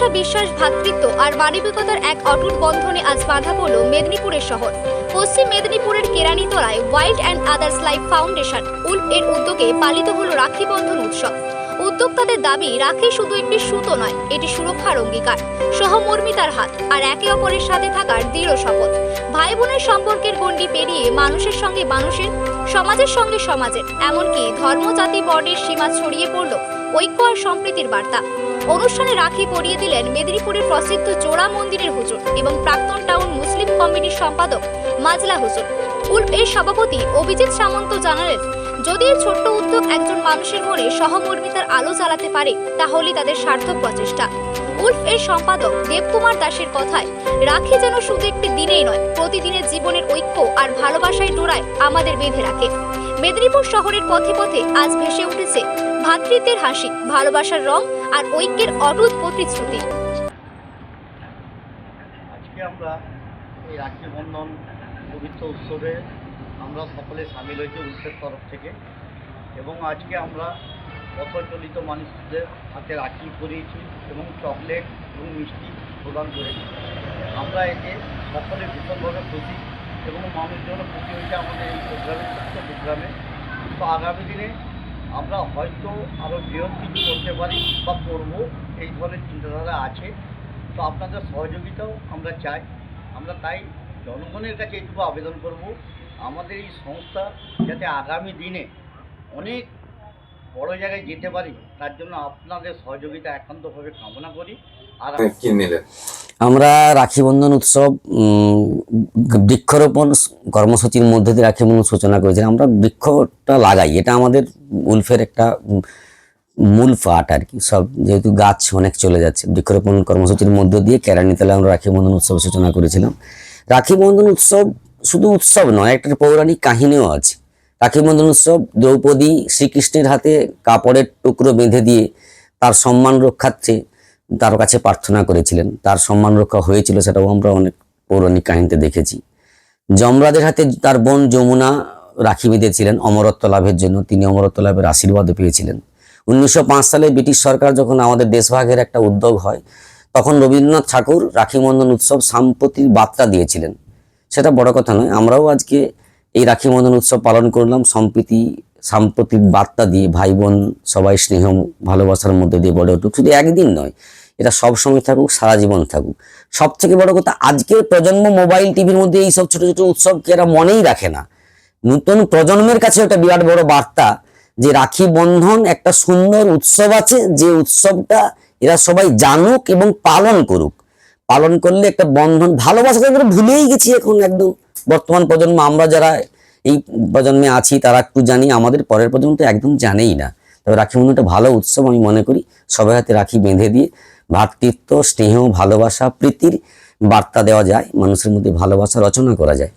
ভালোবাসা বিশ্বাস ভ্রাতৃত্ব আর মানবিকতার এক অটুট বন্ধনে আজ বাঁধা পড়ল মেদিনীপুরের শহর। পশ্চিম মেদিনীপুরের কেরানীতলায় wild and others life foundation WOLF এর উদ্যোগে পালিত হলো রাখি বন্ধন উৎসব। উদ্যোক্তাদের দাবি, রাখি শুধু একটি সুতো নয়, এটি সুরক্ষার অঙ্গীকার। সহমর্মিতার হাত আর একে অপরের সাথে থাকার দৃঢ় শপথ। ভাই বোনের সম্পর্কের গণ্ডি পেরিয়ে মানুষের সঙ্গে মানুষের, সমাজের সঙ্গে সমাজের, এমনকি ধর্ম জাতি বর্ণের সীমা ছড়িয়ে পড়ল ঐক্য আর সম্প্রীতির বার্তা। অনুষ্ঠানে রাখি পরিয়ে দিলেন মেদিনীপুরের প্রসিদ্ধ জোড়া মন্দিরের হুজুর এবং প্রাক্তন টাউন মুসলিম কমিটির সম্পাদক মাজলা হুজুর। উল্ফ এর সভাপতি অভিজিৎ সামন্ত জানালেন, যদি এই ছোট্ট উদ্যোগ একজন মানুষের মনে সহমর্মিতার আলো জ্বালাতে পারে, তাহলে তাদের সার্থক প্রচেষ্টা। উল্ফ এর সম্পাদক দেবকুমার দাসের কথায়, রাখি যেন শুধু একটি দিনেই নয়, প্রতিদিনের জীবনের ঐক্য আর ভালোবাসায় ডোরায় আমাদের বেঁধে রাখে। মেদিনীপুর শহরের পথে পথে আজ ভেসে উঠেছে ভ্রাতৃত্বের হাসি, ভালোবাসার রং আর ঐক্যের অটুট প্রতিশ্রুতি। আজকে আমরা এই রাখি বন্ধন পবিত্র উৎসবে আমরা সকলে সামিল হয়েছি উৎসবের তরফ থেকে এবং আজকে আমরা পথচলিত মানুষদের হাতে রাখি করিয়েছি এবং চকলেট এবং মিষ্টি প্রদান করেছি। আমরা এতে সকলে ভীষণভাবে খুশি এবং মানুষজনও খুশি হয়েছে আমাদের এই প্রোগ্রামে ছোট্ট প্রোগ্রামে। তো আগামী দিনে আমরা হয়তো আরও বৃহৎ কিছু করতে পারি বা করব, এই ধরনের চিন্তাধারা আছে। তো আপনাদের সহযোগিতাও আমরা চাই। আমরা তাই জনগণের কাছে এইটুকু আবেদন করব, আমাদের এই সংস্থা যাতে আগামী দিনে অনেক বড় জায়গায় যেতে পারি, তার জন্য আপনাদের সহযোগিতা একান্তভাবে কামনা করি। আর কি নিলেন? আমরা রাখি বন্ধন উৎসব বৃক্ষরোপণ কর্মসূচির মধ্যে দিয়ে রাখি বন্ধন সূচনা করেছিলাম। আমরা বৃক্ষটা লাগাই, এটা আমাদের উলফের একটা মূল পাঠ আর কি। সব যেহেতু গাছ অনেক চলে যাচ্ছে, বৃক্ষরোপণ কর্মসূচির মধ্য দিয়ে কেরানীতলা আমরা রাখি বন্ধন উৎসব সূচনা করেছিলাম। রাখি বন্ধন উৎসব শুধু উৎসব নয়, একটা পৌরাণিক কাহিনীও আছে। রাখি বন্ধন উৎসব দ্রৌপদী শ্রীকৃষ্ণের হাতে কাপড়ের টুকরো বেঁধে দিয়ে তার সম্মান রক্ষার্থে তার কাছে প্রার্থনা করেছিলেন। তার সম্মান রক্ষা হয়েছিল, সেটাও আমরা অনেক পৌরাণিক কাহিনীতে দেখেছি। যমরাজের হাতে তার বোন যমুনা রাখি বেঁধেছিলেন অমরত্ব লাভের জন্য। তিনি অমরত্ব লাভের আশীর্বাদও পেয়েছিলেন। উনিশশো পাঁচ সালে ব্রিটিশ সরকার যখন আমাদের দেশভাগের একটা উদ্যোগ হয়, তখন রবীন্দ্রনাথ ঠাকুর রাখি বন্ধন উৎসব সাম্প্রতিক বার্তা দিয়েছিলেন। সেটা বড় কথা নয়, আমরাও আজকে এই রাখি বন্ধন উৎসব পালন করলাম। সম্প্রীতি সাম্প্রতিক বার্তা দিয়ে ভাই বোন সবাই স্নেহ, ভালোবাসার মধ্যে দিয়ে বড় উঠুক শুধু একদিন নয় এটা সব সময় থাকুক, সারা জীবন থাকুক। সব থেকে বড় কথা, আজকের প্রজন্ম মোবাইল টিভির মধ্যে এই সব ছোট ছোট উৎসবকে এরা মনেই রাখে না। নতুন প্রজন্মের কাছে একটা বিরাট বড় বার্তা যে রাখি বন্ধন একটা সুন্দর উৎসব আছে, যে উৎসবটা এরা সবাই জানুক এবং পালন করুক। পালন করলে একটা বন্ধন ভালোবাসাটা আমরা ভুলেই গেছি এখন একদম। বর্তমান প্রজন্ম, আমরা যারা এই প্রজন্মে আছি, তারা একটু জানি, আমাদের পরের প্রজন্ম তো একদম জানেই না। তবে রাখি বন্ধনটা ভালো উৎসব আমি মনে করি সবাই হাতে রাখি বেঁধে দিয়ে ভ্রাতৃত্ব স্নেহ ভালোবাসা প্রীতির বার্তা দেওয়া যায় মানুষের মধ্যে ভালোবাসা রচনা করা যায়।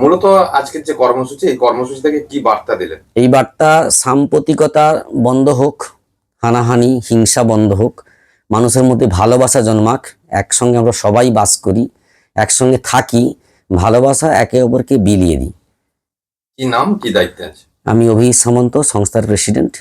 মূলত আজকের যে কর্মসূচি এই কর্মসূচি থেকে কি বার্তা দিলেন? এই বার্তা সাম্প্রতিকতা বন্ধ হোক হানাহানি হিংসা বন্ধ হোক মানুষের মধ্যে ভালোবাসা জন্মাক একসঙ্গে আমরা সবাই বাস করি একসঙ্গে থাকি ভালোবাসা একে অপরকে বিলিয়ে দিই। কি নাম কি দায়িত্বে আছে? আমি অভিজিৎ সামন্ত সংস্থার প্রেসিডেন্ট।